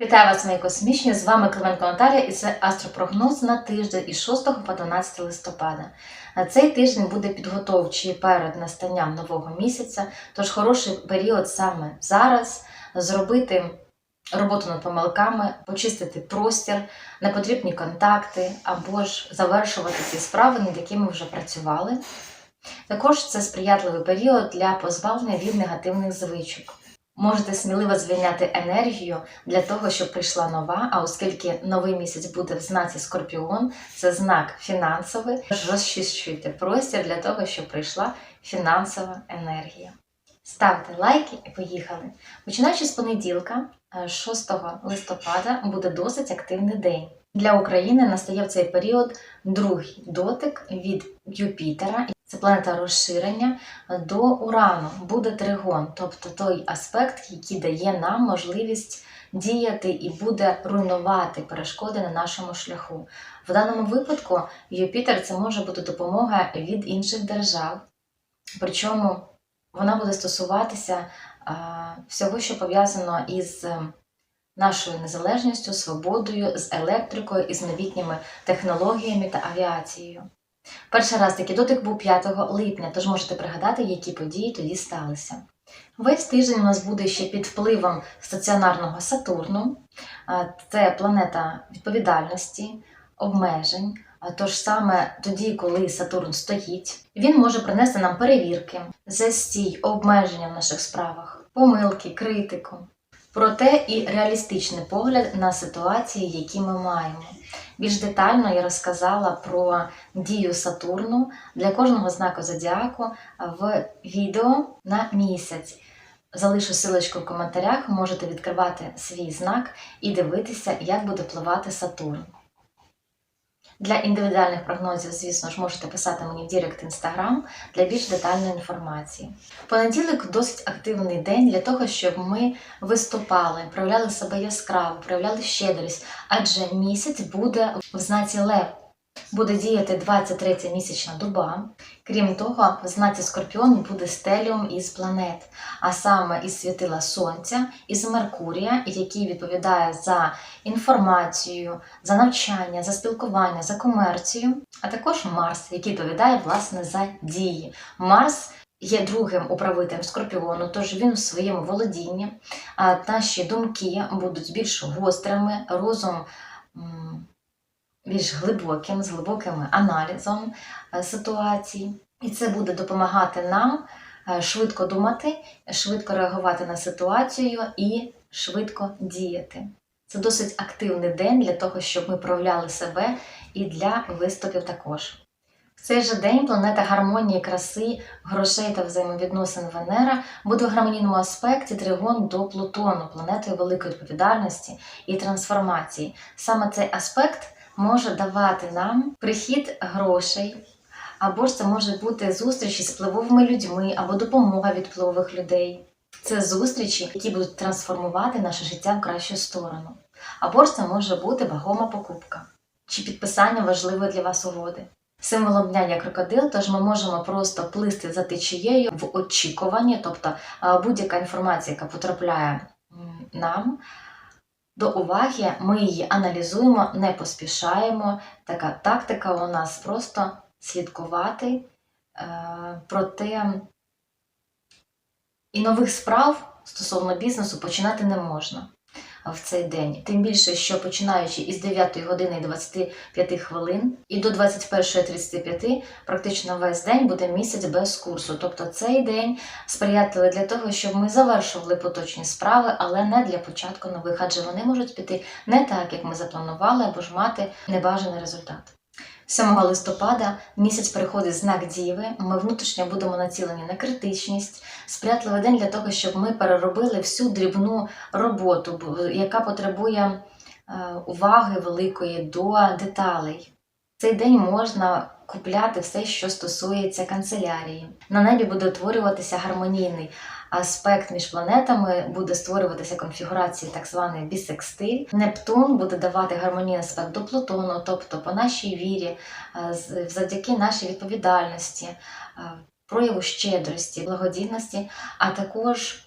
Вітаю вас, мої космічні! З вами Клименко Наталія і це астропрогноз на тиждень із 6 по 12 листопада. Цей тиждень буде підготовчий перед настанням нового місяця, тож хороший період саме зараз зробити роботу над помилками, почистити простір, непотрібні контакти або ж завершувати ті справи, над якими вже працювали. Також це сприятливий період для позбавлення від негативних звичок. Можете сміливо звільняти енергію для того, щоб прийшла нова. А оскільки новий місяць буде в знаці Скорпіон, це знак фінансовий. Розчищуйте простір для того, щоб прийшла фінансова енергія. Ставте лайки і поїхали. Починаючи з понеділка, е, 6 листопада, буде досить активний день. Для України настає в цей період другий дотик від Юпітера. Це планета розширення до Урану буде тригон, тобто той аспект, який дає нам можливість діяти і буде руйнувати перешкоди на нашому шляху. В даному випадку Юпітер це може бути допомога від інших держав, причому вона буде стосуватися а, всього, що пов'язано із е, нашою незалежністю, свободою, з електрикою і з новітніми технологіями та авіацією. Перший раз такий дотик був 5 липня, тож можете пригадати, які події тоді сталися. Весь тиждень у нас буде ще під впливом стаціонарного Сатурну. Це планета відповідальності, обмежень. Тож саме тоді, коли Сатурн стоїть, він може принести нам перевірки, застій, обмеження в наших справах, помилки, критику. Проте і реалістичний погляд на ситуації, які ми маємо. Більш детально я розказала про дію Сатурну для кожного знаку зодіаку в відео на місяць. Залишу силочку в коментарях, можете відкривати свій знак і дивитися, як буде впливати Сатурн. Для індивідуальних прогнозів, звісно ж, можете писати мені в Дірект Інстаграм для більш детальної інформації. Понеділок досить активний день для того, щоб ми виступали, проявляли себе яскраво, проявляли щедрість, адже місяць буде в знаці Лев. Буде діяти 23 місячна доба. Крім того, в знаці Скорпіон буде стеліум із планет, а саме із світила Сонця, із Меркурія, який відповідає за інформацію, за навчання, за спілкування, за комерцію, а також Марс, який відповідає власне за дії. Марс є другим управителем Скорпіону, тож він у своєму володінні. А наші думки будуть більш гострими, розум. Більш глибоким, з глибоким аналізом е, ситуації. І це буде допомагати нам е, швидко думати, швидко реагувати на ситуацію і швидко діяти. Це досить активний день для того, щоб ми проявляли себе і для виступів також. В цей же день планета гармонії, краси, грошей та взаємовідносин Венера буде в гармонійному аспекті тригон до Плутону, планетою великої відповідальності і трансформації. Саме цей аспект може давати нам прихід грошей, або ж це може бути зустрічі з впливовими людьми, або допомога від впливових людей. Це зустрічі, які будуть трансформувати наше життя в кращу сторону. Або ж це може бути вагома покупка чи підписання важливої для вас угоди. Символом дня є крокодил, тож ми можемо просто плисти за течією в очікуванні, тобто будь-яка інформація, яка потрапляє нам, до уваги, ми її аналізуємо, не поспішаємо. Така тактика у нас просто слідкувати. Е, проте і нових справ стосовно бізнесу починати не можна в цей день. Тим більше, що починаючи із 9 години і 25 хвилин і до 21.35 практично весь день буде місяць без курсу. Тобто цей день сприятливий для того, щоб ми завершували поточні справи, але не для початку нових, адже вони можуть піти не так, як ми запланували, або ж мати небажаний результат. 7 листопада місяць переходить знак Діви. Ми внутрішньо будемо націлені на критичність, сприятливий день для того, щоб ми переробили всю дрібну роботу, яка потребує е, уваги великої до деталей. Цей день можна купляти все, що стосується канцелярії. На небі буде утворюватися гармонійний аспект між планетами, буде створюватися конфігурації так званий бісекстиль. Нептун буде давати гармонійний аспект до Плутону, тобто по нашій вірі, е, завдяки нашій відповідальності, е, прояву щедрості, благодійності, а також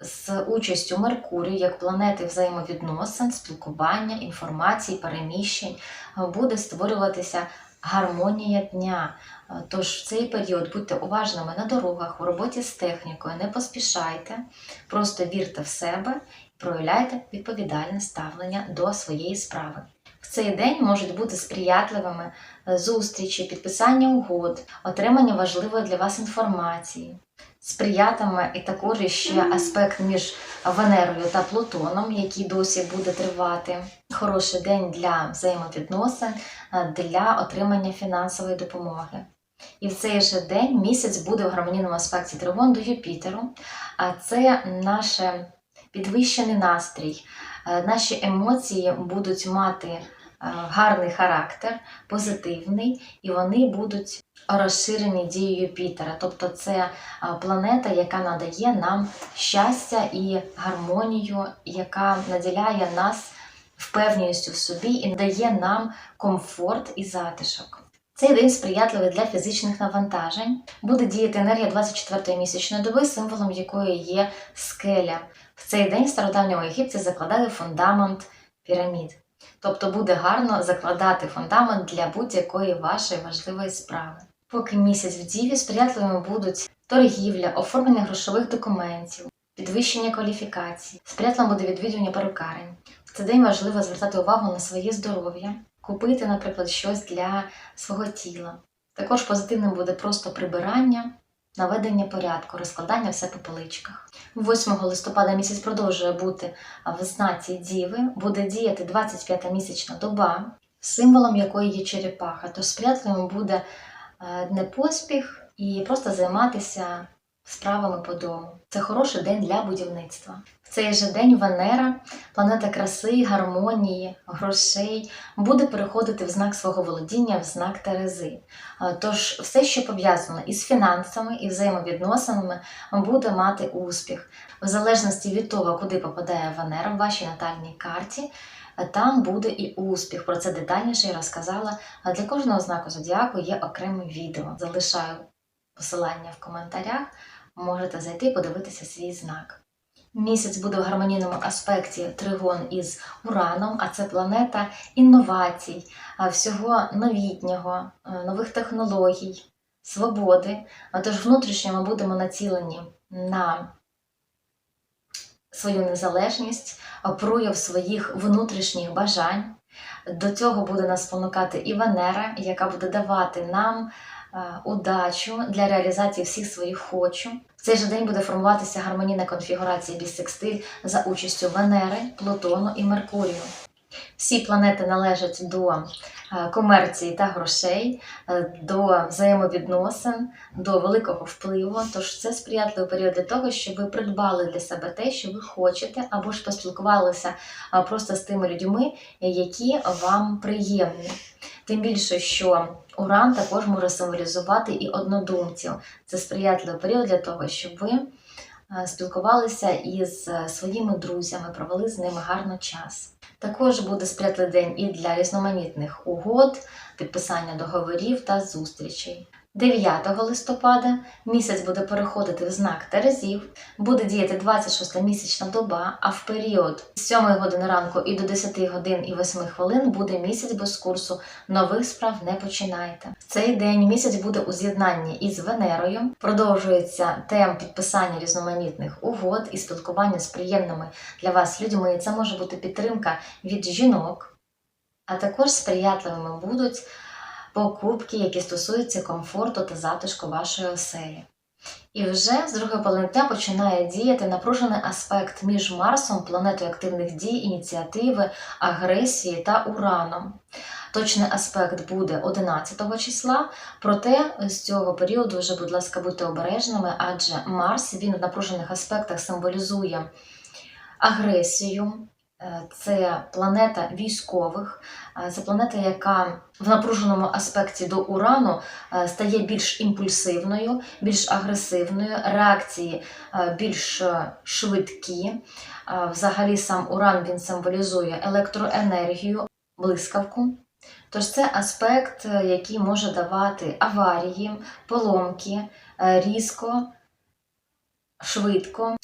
з участю Меркурію як планети взаємовідносин, спілкування, інформації, переміщень е, буде створюватися гармонія дня. Е, Тож в цей період будьте уважними на дорогах, у роботі з технікою, не поспішайте, просто вірте в себе і проявляйте відповідальне ставлення до своєї справи. В цей день можуть бути сприятливими е, зустрічі, підписання угод, отримання важливої для вас інформації. Сприятиме і також ще аспект між Венерою та Плутоном, який досі буде тривати. Хороший день для взаємовідносин, е, для отримання фінансової допомоги. І в цей же день місяць буде в гармонійному аспекті Тригон до Юпітеру. А це наш підвищений настрій. Е, Наші емоції будуть мати гарний характер, позитивний, і вони будуть розширені дією Юпітера. Тобто це е, планета, яка надає нам щастя і гармонію, яка наділяє нас впевненістю в собі і дає нам комфорт і затишок. Цей день сприятливий для фізичних навантажень. Буде діяти енергія 24-ї місячної доби, символом якої є скеля. В цей день в стародавньому Єгипті закладали фундамент пірамід. Тобто буде гарно закладати фундамент для будь-якої вашої важливої справи. Поки місяць в діві сприятливими будуть торгівля, оформлення грошових документів, підвищення кваліфікації, сприятливим буде відвідування перукарень. В цей день важливо звертати увагу на своє здоров'я, купити, наприклад, щось для свого тіла. Також позитивним буде просто прибирання, наведення порядку, розкладання все по поличках. 8 листопада місяць продовжує бути в знаці Діви, буде діяти 25-та місячна доба, символом якої є черепаха. Тож сприятливим буде е, не поспіх і просто займатися справами по дому. Це хороший день для будівництва. В цей же день Венера, планета краси, гармонії, грошей, буде переходити в знак свого володіння, в знак Терези. Тож все, що пов'язано із фінансами і взаємовідносинами, буде мати успіх. В залежності від того, куди попадає Венера в вашій натальній карті, там буде і успіх. Про це детальніше я розказала. Для кожного знаку зодіаку є окреме відео. Залишаю посилання в коментарях. Можете зайти і подивитися свій знак. Місяць буде в гармонійному аспекті тригон із Ураном, а це планета інновацій, всього новітнього, нових технологій, свободи. Тож внутрішньо ми будемо націлені на свою незалежність, прояв своїх внутрішніх бажань. До цього буде нас спонукати і Венера, яка буде давати нам удачу для реалізації всіх своїх хочу. В цей же день буде формуватися гармонійна конфігурація бісекстиль за участю Венери, Плутону і Меркурію. Всі планети належать до е, комерції та грошей, е, до взаємовідносин, до великого впливу. Тож це сприятливий період для того, щоб ви придбали для себе те, що ви хочете, або ж поспілкувалися просто з тими людьми, які вам приємні. Тим більше, що Уран також може символізувати і однодумців. Це сприятливий період для того, щоб ви е, спілкувалися із е, своїми друзями, провели з ними гарно час. Також буде сприятливий день і для різноманітних угод, підписання договорів та зустрічей. 9 листопада місяць буде переходити в знак Терезів, буде діяти 26 місячна доба, а в період з 7 години ранку і до 10 годин і 8 хвилин буде місяць без курсу нових справ не починайте. В цей день місяць буде у з'єднанні із Венерою. Продовжується тем підписання різноманітних угод і спілкування з приємними для вас людьми. Це може бути підтримка від жінок, а також сприятливими будуть покупки, які стосуються комфорту та затишку вашої оселі. І вже з другої половини дня починає діяти напружений аспект між Марсом, планетою активних дій, ініціативи, агресії та Ураном. Точний аспект буде 11 числа, проте з цього періоду вже, будь ласка, будьте обережними, адже Марс він в напружених аспектах символізує агресію, це планета військових, е, це планета, яка в напруженому аспекті до урану е, стає більш імпульсивною, більш агресивною, реакції більш швидкі. Взагалі, сам уран він символізує електроенергію, блискавку. Тож це аспект, який може давати аварії, поломки різко, швидко.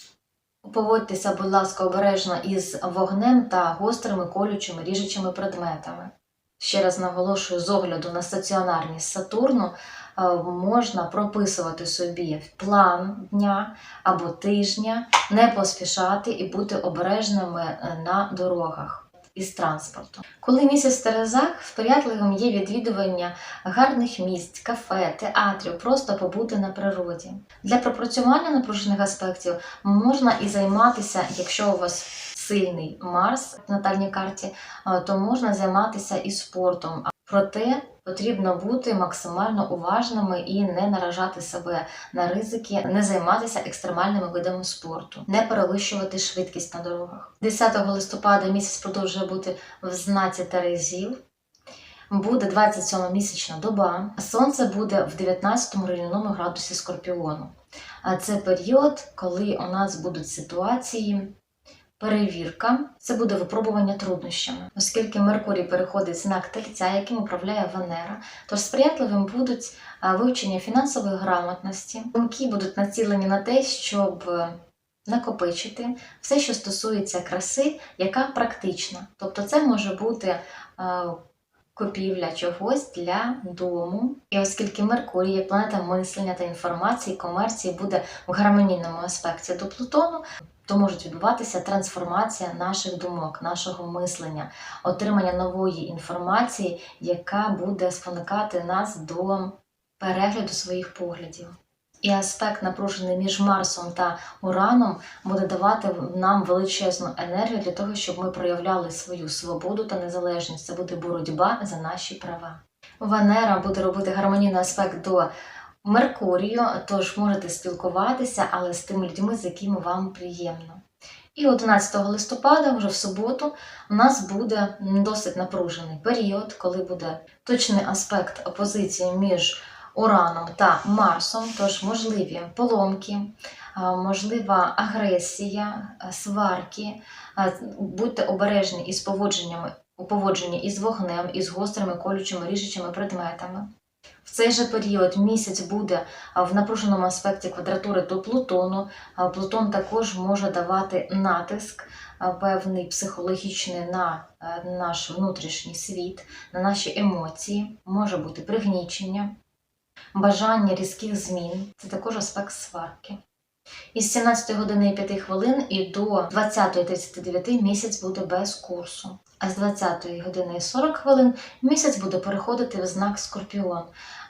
Поводьтеся, будь ласка, обережно із вогнем та гострими колючими ріжучими предметами. Ще раз наголошую, з огляду на стаціонарність Сатурну е, можна прописувати собі план дня або тижня, не поспішати і бути обережними е, на дорогах із транспортом. Коли місяць Терезах, сприятливим є відвідування гарних місць, кафе, театрів, просто побути на природі. Для пропрацювання напружених аспектів можна і займатися, якщо у вас сильний Марс в натальній карті, е, то можна займатися і спортом. Проте потрібно бути максимально уважними і не наражати себе на ризики, не займатися екстремальними видами спорту, не перевищувати швидкість на дорогах. 10 листопада місяць продовжує бути в знаці Терезів. Буде 27 місячна доба, сонце буде в 19 рівному градусі Скорпіону. А це період, коли у нас будуть ситуації перевірка, це буде випробування труднощами, оскільки Меркурій переходить знак тельця, яким управляє Венера, тож сприятливим будуть вивчення фінансової грамотності, думки будуть націлені на те, щоб е, накопичити все, що стосується краси, яка практична. Тобто, це може бути е, купівля чогось для дому. І оскільки Меркурій є планета мислення та інформації, комерції буде в гармонійному аспекті до Плутону, то можуть відбуватися трансформація наших думок, нашого мислення, отримання нової інформації, яка буде спонукати нас до перегляду своїх поглядів. І аспект, напружений між Марсом та Ураном, буде давати нам величезну енергію для того, щоб ми проявляли свою свободу та незалежність. Це буде боротьба за наші права. Венера буде робити гармонійний аспект до Меркурію, тож можете спілкуватися, але з тими людьми, з якими вам приємно. І 11 листопада, вже в суботу, у нас буде досить напружений період, коли буде точний аспект опозиції між Ураном та Марсом, тож можливі поломки, можлива агресія, сварки. Будьте обережні із поводженнями поводженні із вогнем, із гострими колючими ріжучими предметами. В цей же період місяць буде в напруженому аспекті квадратури до Плутону. Плутон також може давати натиск певний психологічний на наш внутрішній світ, на наші емоції, може бути пригнічення, бажання різких змін це також аспект сварки. Із 17 години і 5 хвилин і до 20.39 місяць буде без курсу. А з 20 години 40 хвилин місяць буде переходити в знак Скорпіон.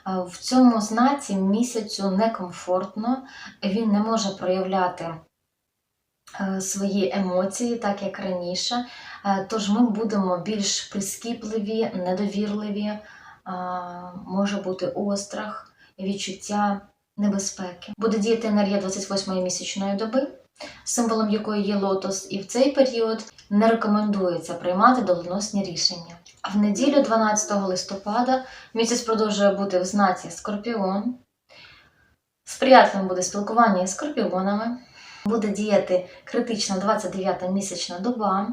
В цьому знаці місяцю некомфортно, він не може проявляти е, свої емоції, так як раніше. Е, Тож ми будемо більш прискіпливі, недовірливі, може бути острах, відчуття небезпеки. Буде діяти енергія 28-ї місячної доби, символом якої є лотос, і в цей період не рекомендується приймати доленосні рішення. А в неділю, 12 листопада, місяць продовжує бути в знаці Скорпіон. Сприятливим буде спілкування із скорпіонами. Буде діяти критична 29-та місячна доба.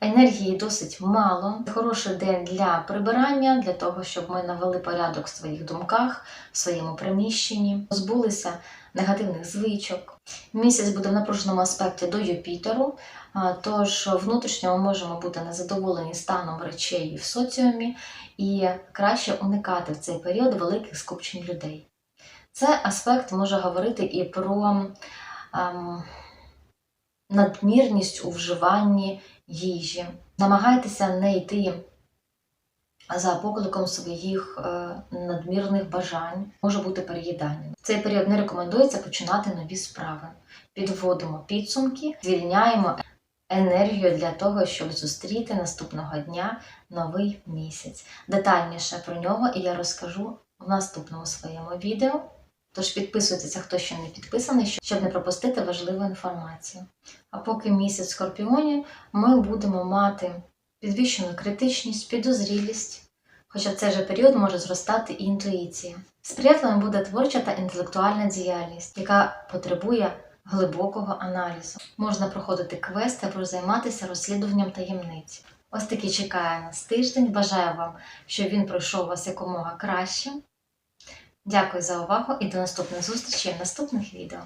Енергії досить мало. Хороший день для прибирання, для того, щоб ми навели порядок в своїх думках, в своєму приміщенні, позбулися негативних звичок. Місяць буде в напруженому аспекті до Юпітеру, тож внутрішньо ми можемо бути незадоволені станом речей в соціумі і краще уникати в цей період великих скупчень людей. Цей аспект може говорити і про ем, надмірність у вживанні їжі. Намагайтеся не йти за покликом своїх е, надмірних бажань, може бути переїдання. В цей період не рекомендується починати нові справи. Підводимо підсумки, звільняємо енергію для того, щоб зустріти наступного дня новий місяць. Детальніше про нього я розкажу в наступному своєму відео. Тож підписуйтеся, хто ще не підписаний, щоб не пропустити важливу інформацію. А поки місяць в Скорпіоні ми будемо мати підвищену критичність, підозрілість, хоча в цей же період може зростати і інтуїція. Сприятливим буде творча та інтелектуальна діяльність, яка потребує глибокого аналізу. Можна проходити квести або займатися розслідуванням таємниць. Ось такий чекає нас тиждень. Бажаю вам, щоб він пройшов у вас якомога краще. Дякую за увагу і до наступних зустрічей в наступних відео.